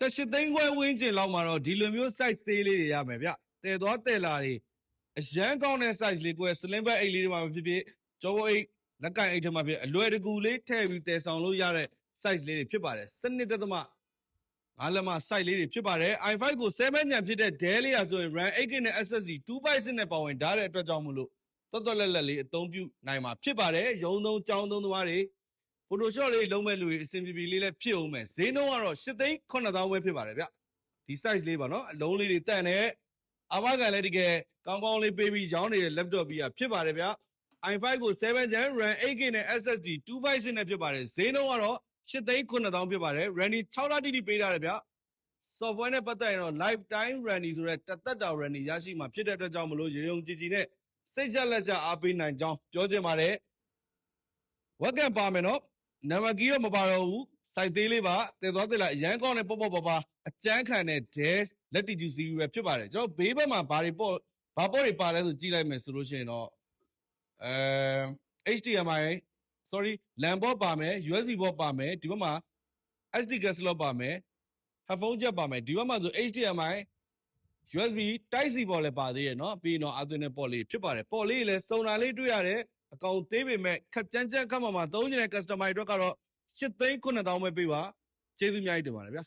တက်ရှိသိန်းခွဲဝင်းကျင်လောက်မှာတော့ဒီလိုမျိုး size သေးလေးတွေရမယ်ဗျတဲသွားတဲလာတွေအရန်ကောင်းတဲ့ size လေးကိုယ် slim bag အိတ်လေးတွေမှာဖြစ်ဖြစ်ကြောအိတ်လက်ကင်အိတ်ထဲမှာဖြစ်အလွယ်တကူလေးထည့်ပြီးတဲဆောင်လို့ရတဲ့ size လေးတွေဖြစ်ပါတယ်စနစ်တသမငါးလက်မ size လေးတွေဖြစ်ပါတယ် i5 ကို7ညံဖြစ်တဲ့ Dell လေးရဆိုရင် RAM 8GB နဲ့ SSD 256နဲ့ပါဝင်ဓာတ်တဲ့အတွက်ကြောင့်မလို့တော်တော်လက်လက်လေးအသုံးပြုနိုင်မှာဖြစ်ပါတယ်ရုံသုံးကြောင်းသုံးသမားတွေ Photoshop လေးလုံးမဲ့လူတွေအဆင်ပြေပြေလေးလည်းဖြစ်အောင်မယ်ဈေးနှုန်းကတော့8သိန်း9000ပဲဖြစ်ပါတယ်ဗျဒီ size လေးပါနော်အလုံးလေးတွေတန့်နေအာမခံလည်းတကယ်ကောင်းကောင်းလေးပေးပြီးရောင်းနေတဲ့ laptop ကြီးอ่ะဖြစ်ပါတယ်ဗျ i5 ကို7 Gen RAM 8GB နဲ့ SSD 256နဲ့ဖြစ်ပါတယ်ဈေးနှုန်းကတော့8သိန်း9000ဖြစ်ပါတယ် Randy 6လတိတိပေးထားတယ်ဗျ software နဲ့ပတ်သက်ရင်တော့ lifetime Randy ဆိုတဲ့တသက်တာ Randy ရရှိမှာဖြစ်တဲ့အတွက်ကြောင့်မလို့ရေုံကြည်ကြည်နဲ့စိတ်ကြလက်ကြအားပေးနိုင်ကြောင်းပြောချင်ပါတယ်ဝက်ကံပါမယ်နော် နံပါတ်ကြီးတော့မပါတော့ဘူးစိုက်သေးလေးပါတည်သွားတည်လိုက်အရန်ကောင်းတဲ့ပေါ့ပေါ့ပါပါအကျန်းခံတဲ့ dash လက်တီကျူစီပဲဖြစ်ပါတယ်ကျွန်တော်ဘေးဘက်မှာဘာတွေပေါ့ဘာပေါ့တွေပါလဲဆိုကြည့်လိုက်မယ်ဆိုလို့ရှိရင်တော့အဲ HDMI sorry LAN port ပါမယ် USB port ပါမယ်ဒီဘက်မှာ SD card slot ပါမယ် headphone jack ပါမယ်ဒီဘက်မှာဆို HDMI USB Type C ပေါ်လည်းပါသေးရဲ့เนาะပြီးရင်တော့အသွင်နဲ့ပေါ်လေးဖြစ်ပါတယ်ပေါ်လေးလည်းစုံတာလေးတွေ့ရတယ် အကောင်သေးပေမဲ့ခက်ကြမ်းကြမ်းခက်မှမှာသုံးနေတဲ့ customer တွေအတွက်ကတော့8သိန်း9000ပဲပေးပါကျေးဇူးအများကြီးတင်ပါတယ်ဗျာ